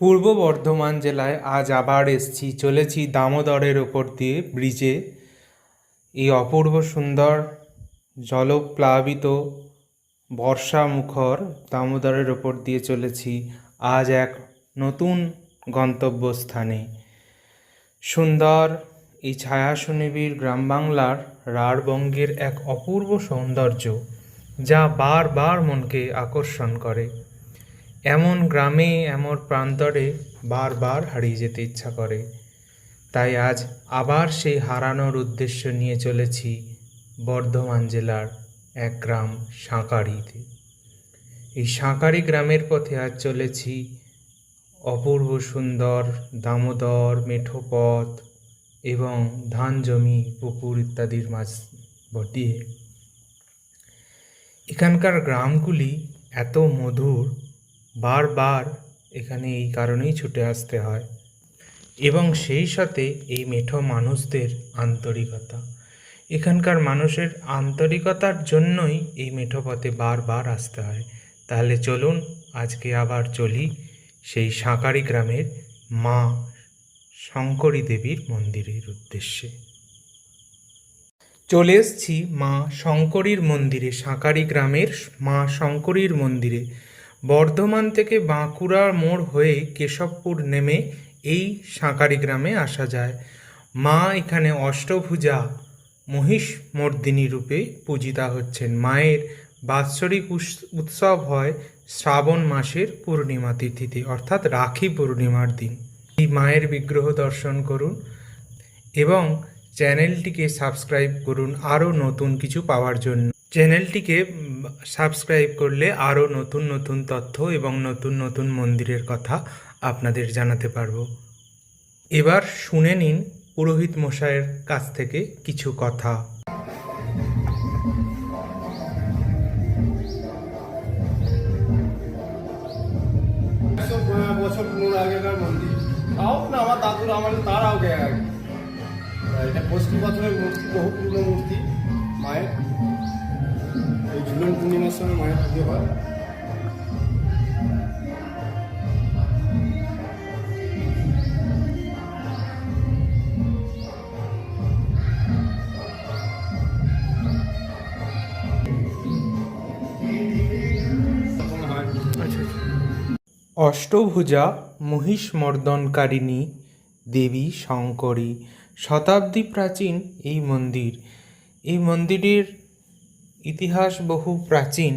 পূর্ব বর্ধমান জেলায় আজ আবার এসছি। চলেছি দামোদরের ওপর দিয়ে ব্রিজে। এই অপূর্ব সুন্দর, জলপ্লাবিত বর্ষা মুখর দামোদরের ওপর দিয়ে চলেছি আজ এক নতুন গন্তব্যস্থানে। সুন্দর, এই ছায়া সুনিবিড় গ্রাম বাংলার রাঢ়বঙ্গের এক অপূর্ব সৌন্দর্য যা বারবার মনকে আকর্ষণ করে। এমন গ্রামে, এমন প্রান্তরে বারবার হারিয়ে যেতে ইচ্ছা করে। তাই আজ আবার সেই হারানোর উদ্দেশ্য নিয়ে চলেছি বর্ধমান জেলার এক গ্রাম সাঁকারিতে এই সাঁকারি গ্রামের পথে আজ চলেছি অপূর্ব সুন্দর দামোদর মেঠো পথ এবং ধান জমি, পুকুর ইত্যাদির মাঝ দিয়ে। এখানকার গ্রামগুলি এত মধুর বারবার এখানে এই কারণেই ছুটে আসতে হয়। এবং সেই সাথে এই মেঠো মানুষদের আন্তরিকতা। এখানকার মানুষের আন্তরিকতার জন্যই এই মেঠো পথে বারবার আসতে হয়। তাহলে চলুন আজকে আবার চলি সেই সাঁকারি গ্রামের মা শঙ্করী দেবীর মন্দিরের উদ্দেশ্যে। চলে এসছি মা শঙ্করীর মন্দিরে সাঁকারি গ্রামের মা শঙ্করীর মন্দিরে। বর্ধমান থেকে বাঁকুড়া মোড় হয়ে কেশবপুর নেমে এই সাঁকারি গ্রামে আসা যায়। মা এখানে অষ্টভুজা মহিষ মর্দিনী রূপে পূজিতা হচ্ছেন। মায়ের বাৎসরিক উৎসব হয় শ্রাবণ মাসের পূর্ণিমা তিথিতে, অর্থাৎ রাখি পূর্ণিমার দিন। এই মায়ের বিগ্রহ দর্শন করুন এবং চ্যানেলটিকে সাবস্ক্রাইব করুন আরও নতুন কিছু পাওয়ার জন্য। চ্যানেলটিকে সাবস্ক্রাইব করলে আরও নতুন নতুন তথ্য এবং নতুন নতুন মন্দিরের কথা আপনাদের জানাতে পারব। এবার শুনে নিন পুরোহিত মশাইয়ের কাছ থেকে কিছু কথা। মূর্তি, মায়ের। ঝুলন পূর্ণিমার সময় মায়ের পুজো হয়। অষ্টভুজা মহিষমর্দনকারিণী দেবী শঙ্করী শতাব্দী প্রাচীন এই মন্দির। এই মন্দিরের ইতিহাস বহু প্রাচীন।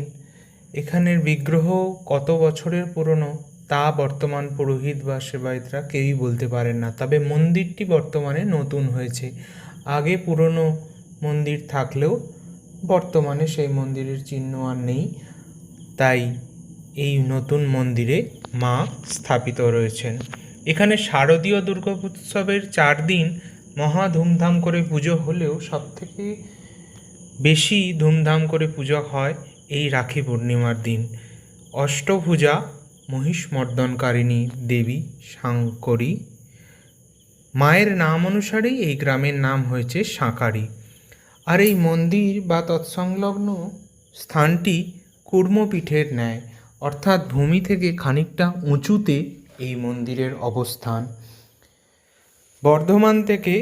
এখানের বিগ্রহ কত বছরের পুরনো, তা বর্তমান পুরোহিত বা সেবায়তরা কেউই বলতে পারেন না। তবে মন্দিরটি বর্তমানে নতুন হয়েছে। আগে পুরনো মন্দির থাকলেও বর্তমানে সেই মন্দিরের চিহ্ন আর নেই। তাই এই নতুন মন্দিরে মা স্থাপিত রয়েছেন। এখানে শারদীয় দুর্গোৎসবের চার দিন মহা ধুমধাম করে পুজো হলেও সবথেকে বেশি ধুমধাম করে পুজো হয় এই রাখি পূর্ণিমার দিন। অষ্টভুজা মহিষমর্দনকারিণী দেবী শাঙ্করী মায়ের নাম অনুসারেই এই গ্রামের নাম হয়েছে সাঁকারি। আর এই মন্দির বা তৎসংলগ্ন স্থানটি কুর্মপীঠের ন্যায়, অর্থাৎ ভূমি থেকে খানিকটা উঁচুতে এই মন্দিরের অবস্থান। বর্ধমান থেকে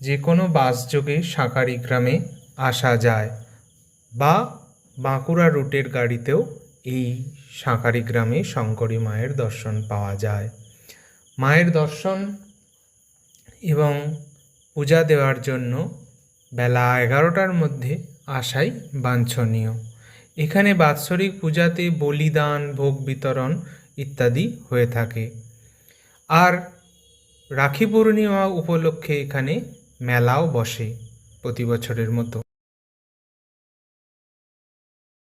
যে কোনো বাসযোগে সাঁকারি গ্রামে আসা যায় বা বাঁকুড়া রুটের গাড়িতেও এই সাঁকারি গ্রামে শঙ্করী মায়ের দর্শন পাওয়া যায়। মায়ের দর্শন এবং পূজা দেওয়ার জন্য বেলা এগারোটার মধ্যে আসাই বাঞ্ছনীয়। এখানে বাৎসরিক পূজাতে বলিদান, ভোগ বিতরণ ইত্যাদি হয়ে থাকে। আর রাখি পূর্ণিমা উপলক্ষে এখানে মেলাও বসে প্রতি বছরের মতো।